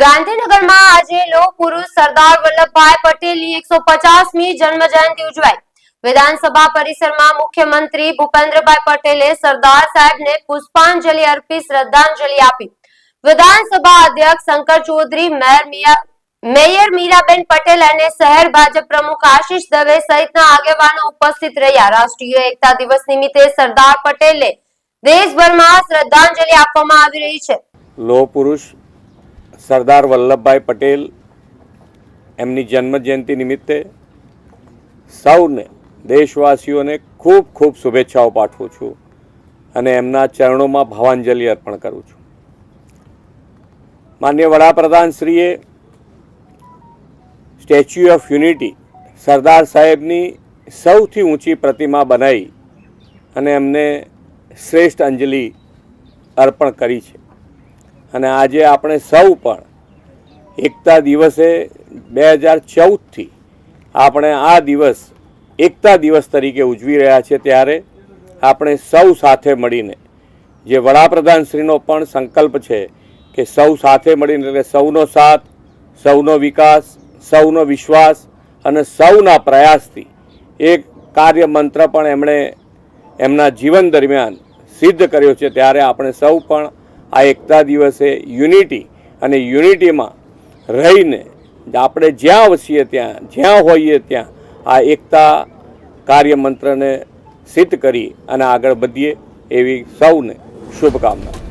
ગાંધીનગરમાં આજે લોહ પુરુષ સરદાર વલ્લભભાઈ પટેલની એકસો પચાસમી જન્મ જયંતિ ઉજવાઈ. વિધાનસભા પરિસરમાં મુખ્યમંત્રી ભૂપેન્દ્રભાઈ પટેલે સરદાર સાહેબને પુષ્પાંજલિ અર્પી શ્રદ્ધાંજલિ આપી. વિધાનસભા અધ્યક્ષ શંકર ચૌધરી, મેયર મિયા, મેયર મીરાબેન પટેલ અને શહેર ભાજપ પ્રમુખ આશીષ દવે સહિતના આગેવાનો ઉપસ્થિત રહ્યા. રાષ્ટ્રીય એકતા દિવસ નિમિત્તે સરદાર પટેલે દેશભરમાં શ્રદ્ધાંજલિ આપવામાં આવી રહી છે. લોહ પુરુષ સરદાર વલ્લભભાઈ પટેલ એમની જન્મ જયંતિ નિમિત્તે સૌને, દેશવાસીઓને ખૂબ ખૂબ શુભેચ્છાઓ પાઠવું છું અને એમના ચરણોમાં ભાવાંજલિ અર્પણ કરું છું. માન્ય વડાપ્રધાન શ્રીએ સ્ટેચ્યુ ઓફ યુનિટી સરદાર સાહેબની સૌથી ઊંચી પ્રતિમા બનાવી અને એમને શ્રેષ્ઠ અંજલિ અર્પણ કરી છે. અને આજે આપણે સૌ પણ એકતા દિવસે બે હજાર ચૌદથી આપણે આ દિવસ એકતા દિવસ તરીકે ઉજવી રહ્યા છીએ ત્યારે આપણે સૌ સાથે મળીને, જે વડાપ્રધાનશ્રીનો પણ સંકલ્પ છે કે સૌ સાથે મળીને, એટલે સૌનો સાથ, સૌનો વિકાસ, સૌનો વિશ્વાસ અને સૌના પ્રયાસથી એક કાર્ય મંત્ર પણ એમણે એમના જીવન દરમિયાન સિદ્ધ કર્યો છે. ત્યારે આપણે સૌ પણ આ એકતા દિવસે યુનિટી અને યુનિટીમાં રહીને આપણે જ્યાં વસીએ ત્યાં, જ્યાં હોઈએ ત્યાં આ એકતા કાર્ય મંત્રને સિદ્ધ કરી અને આગળ વધીએ એવી સૌને શુભકામના.